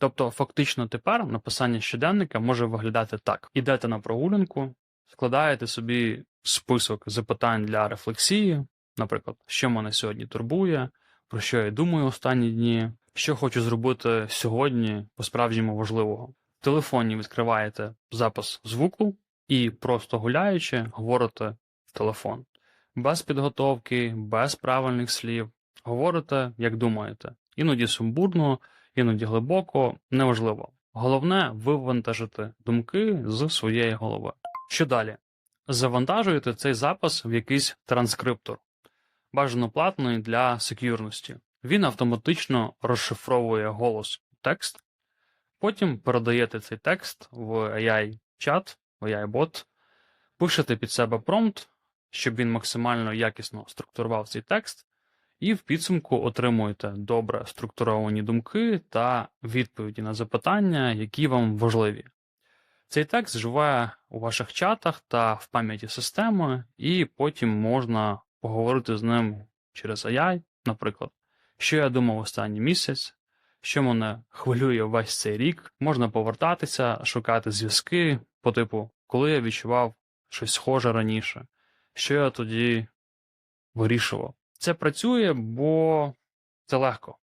Тобто, фактично тепер написання щоденника може виглядати так: ідете на прогулянку, складаєте собі список запитань для рефлексії, наприклад, що мене сьогодні турбує, про що я думаю останні дні, що хочу зробити сьогодні по-справжньому важливого. В телефоні відкриваєте запис звуку і просто гуляючи, говорите в телефон. Без підготовки, без правильних слів. Говорите, як думаєте. Іноді сумбурно, іноді глибоко, неважливо. Головне вивантажити думки з своєї голови. Що далі? Завантажуєте цей запис в якийсь транскриптор, бажано платний для сек'юрності. Він автоматично розшифровує голос текст, потім передаєте цей текст в AI-чат, в AI-бот, пишете під себе промпт, щоб він максимально якісно структурував цей текст, і в підсумку отримуєте добре структуровані думки та відповіді на запитання, які вам важливі. Цей текст живе у ваших чатах та в пам'яті системи, і потім можна поговорити з ним через AI, наприклад, що я думав останній місяць, що мене хвилює весь цей рік. Можна повертатися, шукати зв'язки по типу, коли я відчував щось схоже раніше, що я тоді вирішував. Це працює, бо це легко.